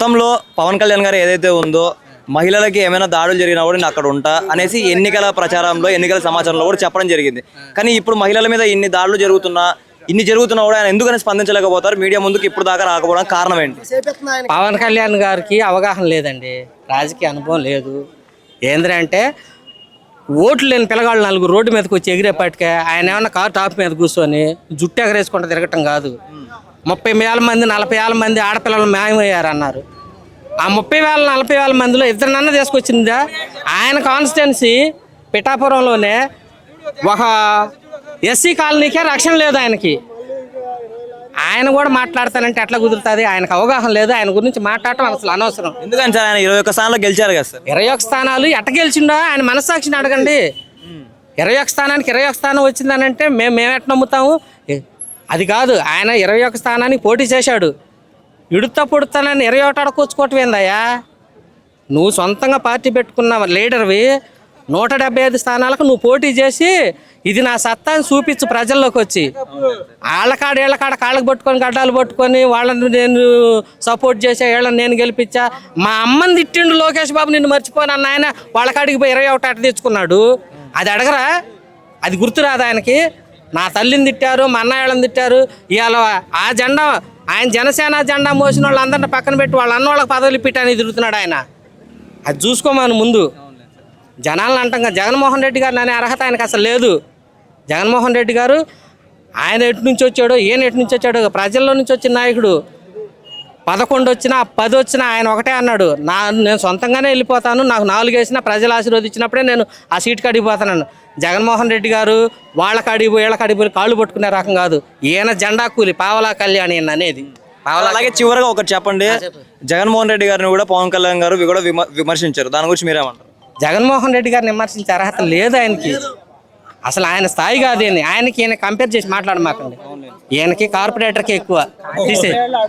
గతంలో పవన్ కళ్యాణ్ గారు ఏదైతే ఉందో మహిళలకి ఏమైనా దాడులు జరిగినా కూడా నేను అక్కడ ఉంటా అనేసి ఎన్నికల ప్రచారంలో ఎన్నికల సమాచారంలో కూడా చెప్పడం జరిగింది. కానీ ఇప్పుడు మహిళల మీద ఇన్ని దాడులు జరుగుతున్నా ఇన్ని జరుగుతున్నా కూడా ఆయన ఎందుకని స్పందించలేకపోతారు? మీడియా ముందుకు ఇప్పుడు దాకా రాకపోవడం కారణం ఏంటి? పవన్ కళ్యాణ్ గారికి అవగాహన లేదండి. రాజకీయ అనుభవం లేదు. ఏంద్రంటే ఓట్లు లేని పిల్లగాళ్ళు నలుగురు రోడ్డు మీదకి వచ్చి ఎగిరేపాటికే ఆయన ఏమన్నా కారు టాప్ మీద కూర్చొని జుట్టు ఎగరేసుకుంటూ తిరగటం కాదు. ముప్పై వేల మంది నలభై వేల మంది ఆడపిల్లలు మాయమయ్యారు అన్నారు ఆ ముప్పై వేల నలభై వేల మందిలో ఇద్దరినన్నా తీసుకొచ్చిందా? ఆయన కాన్స్టిట్యున్సీ పిఠాపురంలోనే ఒక ఎస్సీ కాలనీకే రక్షణ లేదు ఆయనకి. ఆయన కూడా మాట్లాడతానంటే ఎట్లా కుదురుతుంది? ఆయనకు అవగాహన లేదు. ఆయన గురించి మాట్లాడటం అసలు అనవసరం. ఎందుకని సార్? ఆయన ఇరవై ఒక్క స్థానంలో గెలిచారు కదా సార్. ఇరవై ఒక స్థానాలు ఎట్ట గెలిచిండా ఆయన మనస్సాక్షిని అడగండి. ఇరవై ఒక స్థానానికి ఇరవై ఒక స్థానం వచ్చిందనంటే మేము మేము ఎట్లా నమ్ముతాము? అది కాదు ఆయన ఇరవై ఒక స్థానానికి పోటీ చేశాడు. ఇడుతా పుడుతానని ఇరవై ఒకటి అడకొచ్చుకోవటం నువ్వు సొంతంగా పార్టీ పెట్టుకున్న లీడర్వి నూట డెబ్బై ఐదు స్థానాలకు నువ్వు పోటీ చేసి ఇది నా సత్తా చూపించు ప్రజల్లోకి వచ్చి. వాళ్ళకాడ వీళ్ళకాడ కాళ్ళకు పట్టుకొని గడ్డాలు పట్టుకొని వాళ్ళని నేను సపోర్ట్ చేసా వీళ్ళని నేను గెలిపించా. మా అమ్మని తిట్టిండు లోకేష్ బాబు నిన్ను మర్చిపోను అన్న ఆయన వాళ్ళకాడికి పోయి ఇరవై ఒకటి అట తెచ్చుకున్నాడు అది అడగరా? అది గుర్తురాదు ఆయనకి? నా తల్లిని తిట్టారు మా అన్న తిట్టారు. ఇవాళ ఆ జెండా ఆయన జనసేన జెండా మోసిన వాళ్ళందరిని పక్కన పెట్టి వాళ్ళ అన్న వాళ్ళకి పదవులు పెట్టాని తిరుగుతున్నాడు ఆయన. అది చూసుకోమని ముందు. జనాలను అంటాం కదా జగన్మోహన్ రెడ్డి గారు అనే అర్హత ఆయనకు అసలు లేదు. జగన్మోహన్ రెడ్డి గారు ఆయన ఎటు నుంచి వచ్చాడో ఈయన ఎటు నుంచి వచ్చాడో ప్రజల్లో నుంచి వచ్చిన నాయకుడు. పదకొండు వచ్చినా పది వచ్చినా ఆయన ఒకటే అన్నాడు. నా నేను సొంతంగానే వెళ్ళిపోతాను నాకు నాలుగు వేసినా ప్రజలు ఆశీర్వదించినప్పుడే నేను ఆ సీట్ కాడికి పోతాను జగన్మోహన్ రెడ్డి గారు వాళ్ళ పోయి వీళ్ళ పోయి కాళ్ళు పట్టుకునే రకం కాదు. ఈయన జెండా కూలి పావలా కళ్యాణి అనేది. అలాగే చివరిగా ఒకటి చెప్పండి. జగన్మోహన్ రెడ్డి గారిని కూడా పవన్ కళ్యాణ్ గారు కూడా విమ- విమర్శించారు. దాని గురించి మీరేమంటారు? జగన్మోహన్ రెడ్డి గారిని విమర్శించే అర్హత లేదు ఆయనకి. అసలు ఆయన స్థాయి కాదు. ఆయనకి ఈయన కంపేర్ చేసి మాట్లాడమాకండి. ఈయనకి కార్పొరేటర్కి ఎక్కువ. తీసే